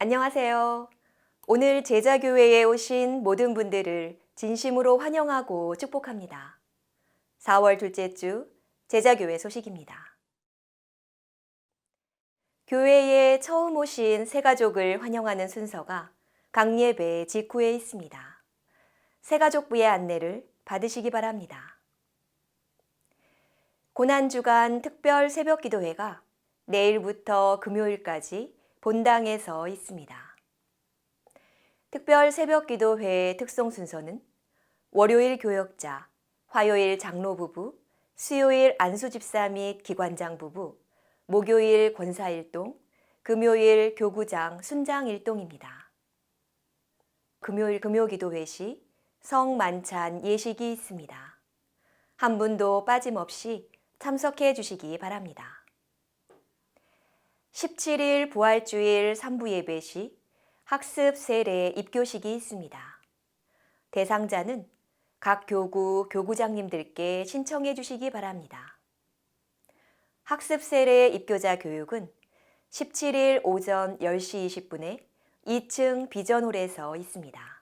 안녕하세요. 오늘 제자교회에 오신 모든 분들을 진심으로 환영하고 축복합니다. 4월 둘째 주 제자교회 소식입니다. 교회에 처음 오신 새 가족을 환영하는 순서가 강예배 직후에 있습니다. 새 가족부의 안내를 받으시기 바랍니다. 고난주간 특별 새벽 기도회가 내일부터 금요일까지 본당에서 있습니다. 특별 새벽 기도회 특송 순서는 월요일 교역자, 화요일 장로 부부, 수요일 안수 집사 및 기관장 부부, 목요일 권사 일동, 금요일 교구장 순장 일동입니다. 금요일 금요 기도회 시 성만찬 예식이 있습니다. 한 분도 빠짐없이 참석해 주시기 바랍니다. 17일 부활주일 3부 예배 시 학습 세례 입교식이 있습니다. 대상자는 각 교구 교구장님들께 신청해 주시기 바랍니다. 학습 세례 입교자 교육은 17일 오전 10시 20분에 2층 비전홀에서 있습니다.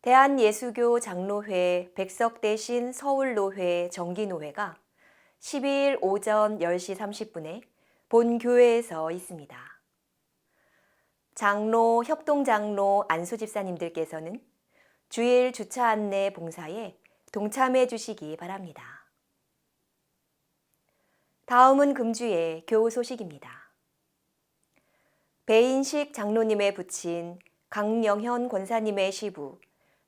대한예수교 장로회 백석대신 서울노회 정기노회가 12일 오전 10시 30분에 본 교회에서 있습니다. 장로, 협동장로, 안수집사님들께서는 주일 주차 안내 봉사에 동참해 주시기 바랍니다. 다음은 금주의 교우 소식입니다. 배인식 장로님의 부친 강영현 권사님의 시부,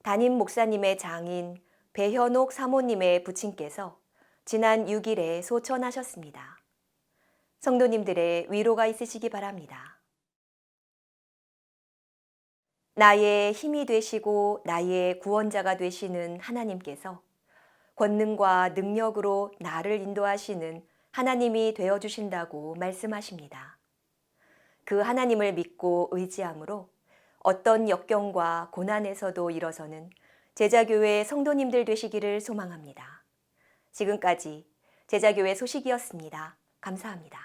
담임 목사님의 장인 배현옥 사모님의 부친께서 지난 6일에 소천하셨습니다. 성도님들의 위로가 있으시기 바랍니다. 나의 힘이 되시고 나의 구원자가 되시는 하나님께서 권능과 능력으로 나를 인도하시는 하나님이 되어 주신다고 말씀하십니다. 그 하나님을 믿고 의지함으로 어떤 역경과 고난에서도 일어서는 제자교회 성도님들 되시기를 소망합니다. 지금까지 제자교회 소식이었습니다. 감사합니다.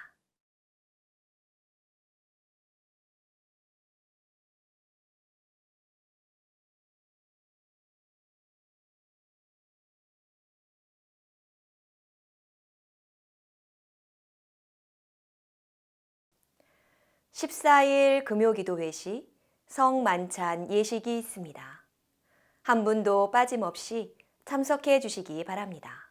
(14일) 금요기도 회 시 성만찬 예식이 있습니다. 한 분도 빠짐없이 참석해 주시기 바랍니다.